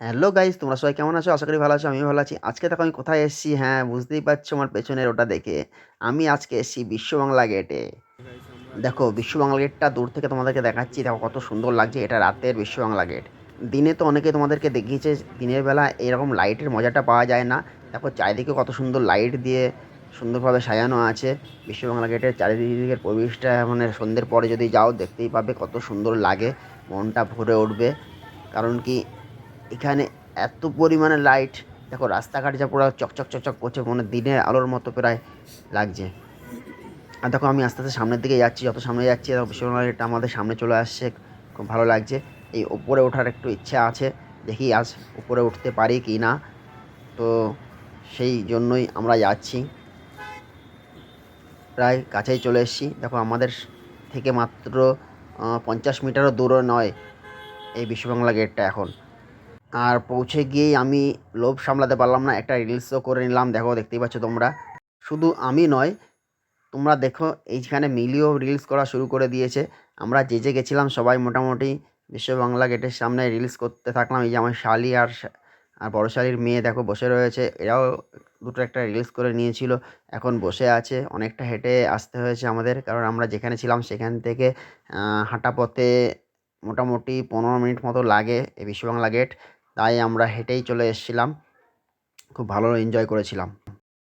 Hello guys, তোমরা সবাই কেমন আছো? আশা করি ভালো আছো আমি ভালো আছি। আজকে দেখো আমি কোথায় এসেছি? হ্যাঁ বুঝতেই পারছ আমার পেছনের ওটা দেখে। আমি আজকে এসেছি বিশ্ব বাংলা গেটে দেখো, বিশ্ব বাংলা গেটটা দূর থেকে তোমাদেরকে দেখাচ্ছি। দেখো কত সুন্দর লাগছে, এটা রাতের বিশ্ব বাংলা গেট দিনে তো অনেকে তোমাদেরকে দেখিয়েছে, দিনের বেলা এরকম লাইটের মজাটা পাওয়া যায় না। দেখো, চারিদিকে কত সুন্দর লাইট দিয়ে সুন্দরভাবে সাজানো আছে। বিশ্ব বাংলা গেটের চারিদিকের পরিবেশটা মানে সন্ধ্যের পরে যদি যাও, দেখতেই পাবে কত সুন্দর লাগে। মনটা ভরে উঠবে। কারণ কি এখানে এত পরিমাণে লাইট দেখো রাস্তাঘাট যা পুরো চকচক চকচক করছে মানে দিনের আলোর মতো প্রায় লাগছে। আর দেখো আমি আস্তে আস্তে সামনের দিকে যাচ্ছি, যত সামনে যাচ্ছি, দেখো বিশ্বনাথটা আমাদের সামনে চলে আসছে, খুব ভালো লাগছে। এই উপরে ওঠার একটু ইচ্ছা আছে, দেখি আজ উপরে উঠতে পারি কি না। তো সেই জন্যই আমরা যাচ্ছি। প্রায় কাছেই চলে এসেছি। দেখো আমাদের থেকে মাত্র পঞ্চাশ মিটারও দূরে নয় এই বিশ্ববাংলা গেটটা এখন। আর পৌঁছে গিয়েই আমি লোভ সামলাতে পারলাম না। একটা রিলসও করে নিলাম। দেখো, দেখতেই পাচ্ছ তোমরা। শুধু আমি নয়, তোমরা দেখো, এইখানে মিলিও রিলস করা শুরু করে দিয়েছে। আমরা যে যে গেছিলাম, সবাই মোটামুটি বিশ্ব বাংলা গেটের সামনে রিলস করতে থাকলাম। এই যে আমার শালি আর আর বড় শালির মেয়ে দেখো, বসে রয়েছে। এরাও দুটো একটা রিলস করে নিয়েছিল। এখন বসে আছে। অনেকটা হেঁটে আসতে হয়েছে আমাদের। কারণ আমরা যেখানে ছিলাম, সেখান থেকে হাঁটা পথে মোটামুটি পনেরো মিনিট মতো লাগে এই বিশ্ব বাংলা গেট তাই আমরা হেঁটেই চলে এসেছিলাম। খুব ভালো এনজয় করেছিলাম।